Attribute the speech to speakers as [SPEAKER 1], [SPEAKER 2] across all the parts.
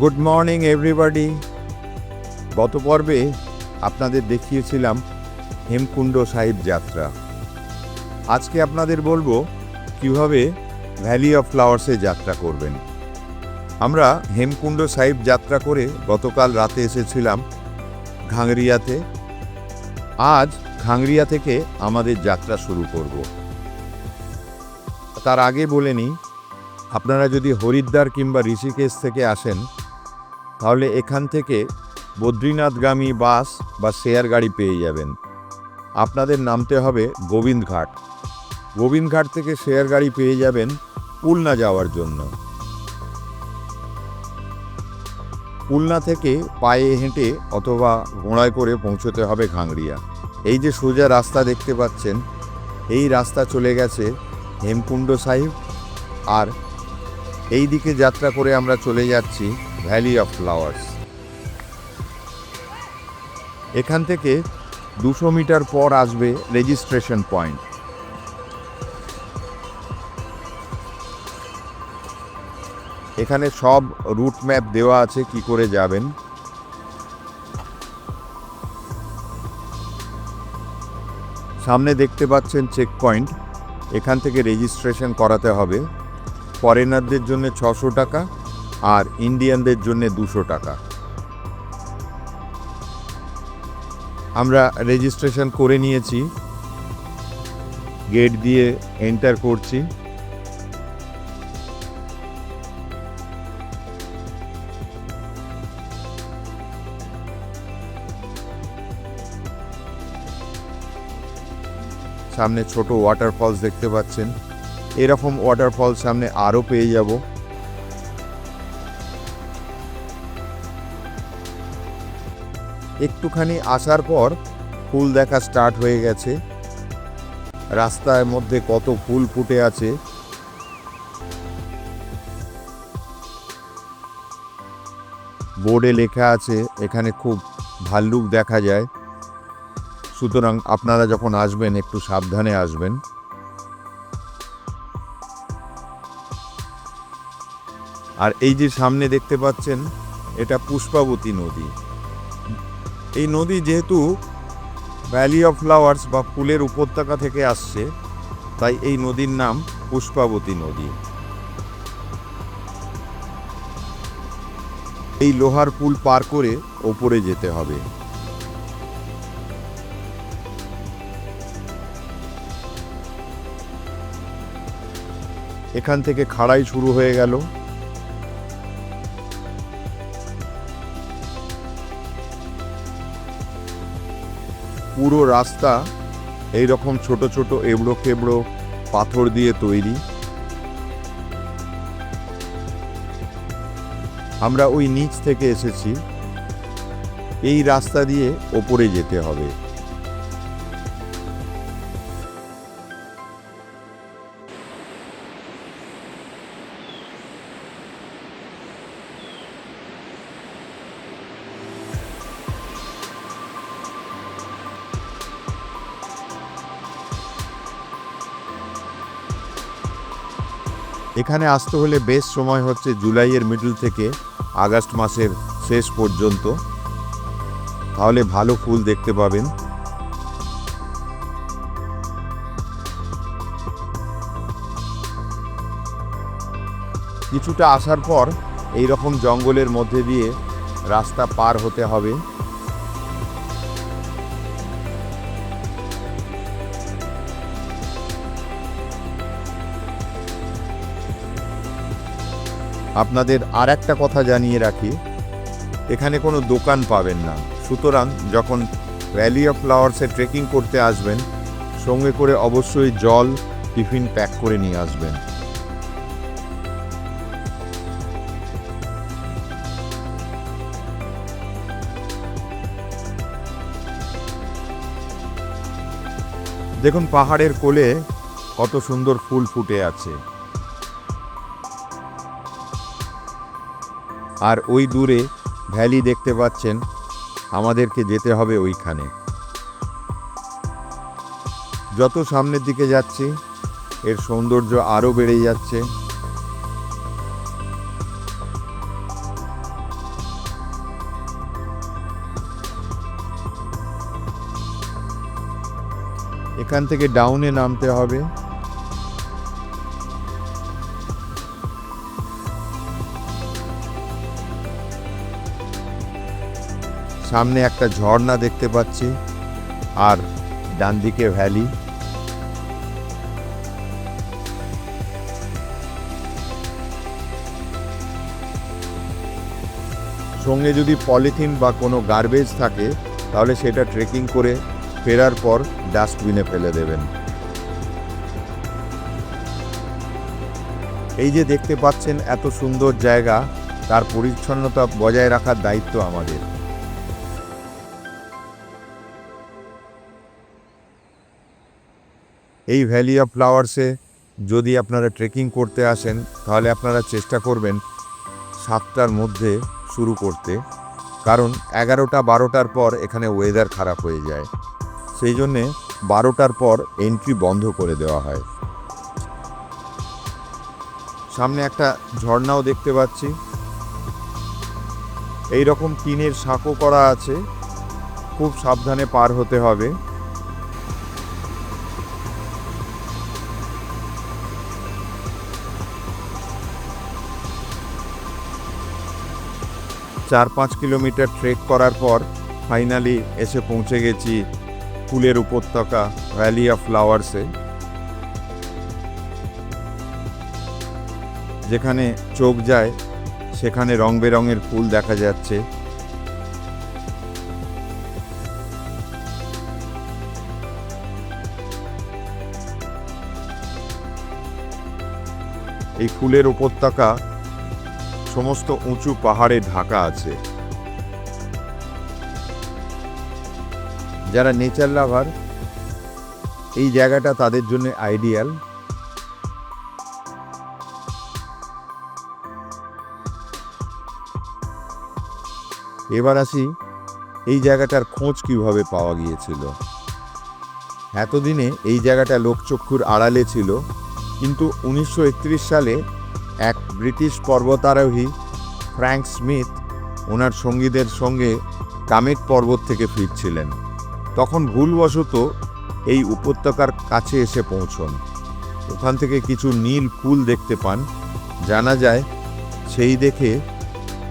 [SPEAKER 1] Good morning everybody গত পর্বে আপনাদের দেখিয়েছিলাম হেমকুণ্ড সাহিব যাত্রা। আজকে আপনাদের বলব কীভাবে ভ্যালি অফ ফ্লাওয়ার্সে যাত্রা করবেন। আমরা হেমকুণ্ড সাহিব যাত্রা করে গতকাল রাতে এসেছিলাম ঘাংরিয়াতে। আজ ঘাংরিয়া থেকে আমাদের যাত্রা শুরু করব। তার আগে বলে নিই, আপনারা যদি হরিদ্বার কিংবা ঋষিকেশ থেকে আসেন তাহলে এখান থেকে বদ্রীনাথগামী বাস বা শেয়ার গাড়ি পেয়ে যাবেন। আপনাদের নামতে হবে গোবিন্দঘাট। গোবিন্দঘাট থেকে শেয়ার গাড়ি পেয়ে যাবেন পুলনা যাওয়ার জন্য। পুলনা থেকে পায়ে হেঁটে অথবা ঘোড়ায় করে পৌঁছতে হবে ঘাংড়িয়া এই যে সোজা রাস্তা দেখতে পাচ্ছেন, এই রাস্তা চলে গেছে হেমকুণ্ড সাহিব। আর এই দিকে যাত্রা করে আমরা চলে যাচ্ছি ভ্যালি অফ ফ্লাওয়ার্স এখান থেকে দুশো মিটার পর আসবে রেজিস্ট্রেশন পয়েন্ট এখানে সব রুট ম্যাপ দেওয়া আছে কি করে যাবেন। সামনে দেখতে পাচ্ছেন চেক পয়েন্ট এখান থেকে রেজিস্ট্রেশন করাতে হবে। ফরেনারদের জন্য ছশো টাকা আর ইন্ডিয়ানদের জন্য দুশো টাকা। আমরা রেজিস্ট্রেশন করে নিয়েছি। গেট দিয়ে এন্টার করছি। সামনে ছোট ওয়াটারফলস দেখতে পাচ্ছেন। এরকম ওয়াটারফল সামনে আরও পেয়ে যাব। একটুখানি আসার পর ফুল দেখা স্টার্ট হয়ে গেছে। রাস্তার মধ্যে কত ফুল ফুটে আছে। বোর্ডে লেখা আছে, এখানে খুব ভাল্লুক দেখা যায়। সুতরাং আপনারা যখন আসবেন, একটু সাবধানে আসবেন। আর এই যে সামনে দেখতে পাচ্ছেন, এটা পুষ্পাবতী নদী। এই নদী যেহেতু ভ্যালি অফ ফ্লাওয়ার্স বা ফুলের উপত্যকা থেকে আসছে, তাই এই নদীর নাম পুষ্পাবতী নদী। এই লোহার পুল পার করে ওপরে যেতে হবে। এখান থেকে খাড়াই শুরু হয়ে গেল। পুরো রাস্তা এই রকম ছোট ছোট এবড়ো খেবড়ো পাথর দিয়ে তৈরি। আমরা ওই নিচ থেকে এসেছি। এই রাস্তা দিয়ে ওপরে যেতে হবে। এখানে আসতে হলে বেশ সময় হচ্ছে জুলাইয়ের মিডল থেকে আগস্ট মাসের শেষ পর্যন্ত। তাহলে ভালো ফুল দেখতে পাবেন। কিছুটা আসার পর এই রকম জঙ্গলের মধ্যে দিয়ে রাস্তা পার হতে হবে। আপনাদের আর একটা কথা জানিয়ে রাখি, এখানে কোনো দোকান পাবেন না। সুতরাং যখন ভ্যালি অফ ফ্লাওয়ার্সে ট্রেকিং করতে আসবেন, সঙ্গে করে অবশ্যই জল টিফিন প্যাক করে নিয়ে আসবেন। দেখুন পাহাড়ের কোলে কত সুন্দর ফুল ফুটে আছে। আর ওই দূরে ভ্যালি দেখতে পাচ্ছেন, আমাদেরকে যেতে হবে ওইখানে। যত সামনের দিকে যাচ্ছি, এর সৌন্দর্য আরও বেড়ে যাচ্ছে। এখান থেকে ডাউনে নামতে হবে। সামনে একটা ঝর্ণা দেখতে পাচ্ছি আর ডান দিকে ভ্যালি। সঙ্গে যদি পলিথিন বা কোনো গার্বেজ থাকে, তাহলে সেটা ট্রেকিং করে ফেরার পর ডাস্টবিনে ফেলে দেবেন। এই যে দেখতে পাচ্ছেন এত সুন্দর জায়গা, তার পরিচ্ছন্নতা বজায় রাখার দায়িত্ব আমাদের। এই ভ্যালি অফ ফ্লাওয়ার্সে যদি আপনারা ট্রেকিং করতে আসেন, তাহলে আপনারা চেষ্টা করবেন সাতটার মধ্যে শুরু করতে। কারণ এগারোটা, বারোটার পর এখানে ওয়েদার খারাপ হয়ে যায়। সেই জন্যে বারোটার পর এন্ট্রি বন্ধ করে দেওয়া হয়। সামনে একটা ঝর্ণাও দেখতে পাচ্ছি। এই রকম টিনের সাঁকো করা আছে। খুব সাবধানে পার হতে হবে। চার পাঁচ কিলোমিটার ট্রেক করার পর ফাইনালি এসে পৌঁছে গেছি ফুলের উপত্যকা ভ্যালি অফ ফ্লাওয়ার্সে যেখানে চোখ যায়, সেখানে রং বেরঙের ফুল দেখা যাচ্ছে। এই ফুলের উপত্যকা সমস্ত উঁচু পাহাড়ে ঢাকা আছে। যারা নেচার লাভার, এই জায়গাটা তাদের জন্য আইডিয়াল। এবার আসি, এই জায়গাটার খোঁজ কীভাবে পাওয়া গিয়েছিল। এতদিনে এই জায়গাটা লোকচক্ষুর আড়ালে ছিল, কিন্তু উনিশশো একত্রিশ সালে এক ব্রিটিশ পর্বতারোহী ফ্র্যাঙ্ক স্মিথ ওনার সঙ্গীদের সঙ্গে কামেট পর্বত থেকে ফিরছিলেন। তখন ভুলবশত এই উপত্যকার কাছে এসে পৌঁছন। ওখান থেকে কিছু নীল ফুল দেখতে পান। জানা যায়, সেই দেখে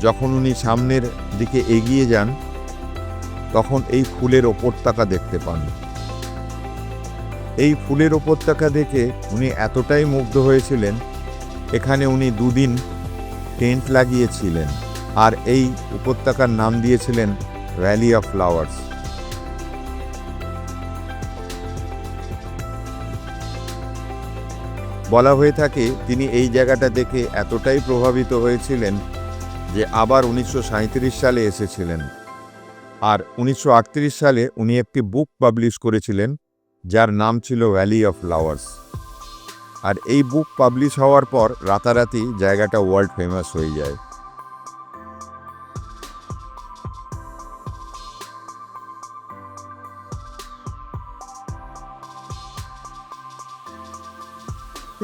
[SPEAKER 1] যখন উনি সামনের দিকে এগিয়ে যান, তখন এই ফুলের উপত্যকা দেখতে পান। এই ফুলের উপত্যকা দেখে উনি এতটাই মুগ্ধ হয়েছিলেন এখানে উনি দুদিন টেন্ট লাগিয়েছিলেন আর এই উপত্যকার নাম দিয়েছিলেন ভ্যালি অফ ফ্লাওয়ার্স বলা হয়ে থাকে তিনি এই জায়গাটা দেখে এতটাই প্রভাবিত হয়েছিলেন যে আবার উনিশশো সাঁইত্রিশ সালে এসেছিলেন। আর উনিশশো আটত্রিশ সালে উনি একটি বুক পাবলিশ করেছিলেন, যার নাম ছিল ভ্যালি অফ ফ্লাওয়ার্স আর এই বুক পাবলিশ হওয়ার পর রাতারাতি জায়গাটা ওয়ার্ল্ড ফেমাস হয়ে যায়।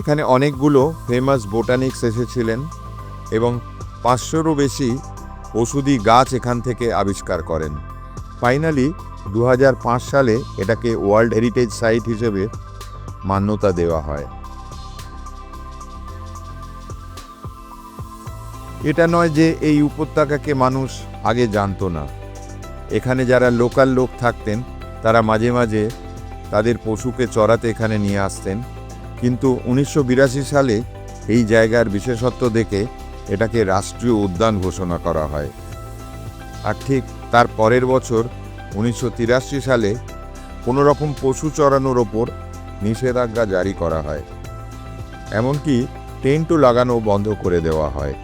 [SPEAKER 1] এখানে অনেকগুলো ফেমাস বোটানিক্স এসেছিলেন এবং পাঁচশোরও বেশি ওষুধি গাছ এখান থেকে আবিষ্কার করেন। ফাইনালি দু হাজার পাঁচ সালে এটাকে ওয়ার্ল্ড হেরিটেজ সাইট হিসেবে মান্যতা দেওয়া হয়। এটা নয় যে এই উপত্যকাকে মানুষ আগে জানতো না। এখানে যারা লোকাল লোক থাকতেন, তারা মাঝে মাঝে তাদের পশুকে চড়াতে এখানে নিয়ে আসতেন। কিন্তু উনিশশো বিরাশি সালে এই জায়গার বিশেষত্ব দেখে এটাকে রাষ্ট্রীয় উদ্যান ঘোষণা করা হয়। আর ঠিক তার পরের বছর উনিশশো তিরাশি সালে কোনো রকম পশু চড়ানোর ওপর নিষেধাজ্ঞা জারি করা হয়। এমনকি টেন্টও লাগানো বন্ধ করে দেওয়া হয়।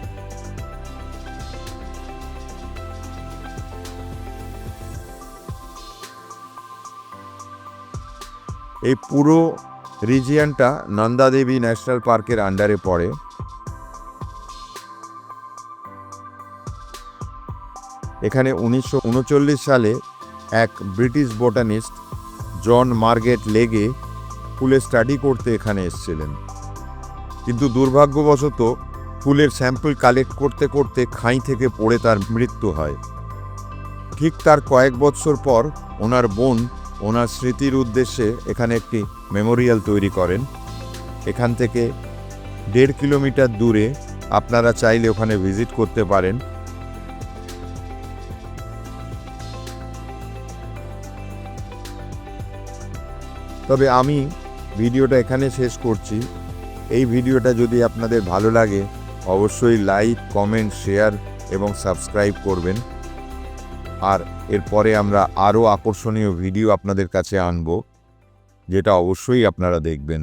[SPEAKER 1] এই পুরো রিজিয়নটা নন্দাদেবী ন্যাশনাল পার্কের আন্ডারে পড়ে। এখানে উনিশশো উনচল্লিশ সালে এক ব্রিটিশ বোটানিস্ট জন মার্গেট লেগে ফুলের স্টাডি করতে এখানে এসেছিলেন। কিন্তু দুর্ভাগ্যবশত ফুলের স্যাম্পল কালেক্ট করতে করতে খাই থেকে পড়ে তার মৃত্যু হয়। ঠিক তার কয়েক বৎসর পর ওনার বোন ওনার স্মৃতির উদ্দেশ্যে এখানে একটি মেমোরিয়াল তৈরি করেন। এখান থেকে দেড় কিলোমিটার দূরে আপনারা চাইলে ওখানে ভিজিট করতে পারেন। তবে আমি ভিডিওটা এখানে শেষ করছি। এই ভিডিওটা যদি আপনাদের ভালো লাগে, অবশ্যই লাইক, কমেন্ট, শেয়ার এবং সাবস্ক্রাইব করবেন। আর এরপরে আমরা আরও আকর্ষণীয় ভিডিও আপনাদের কাছে আনব যেটা অবশ্যই আপনারা দেখবেন।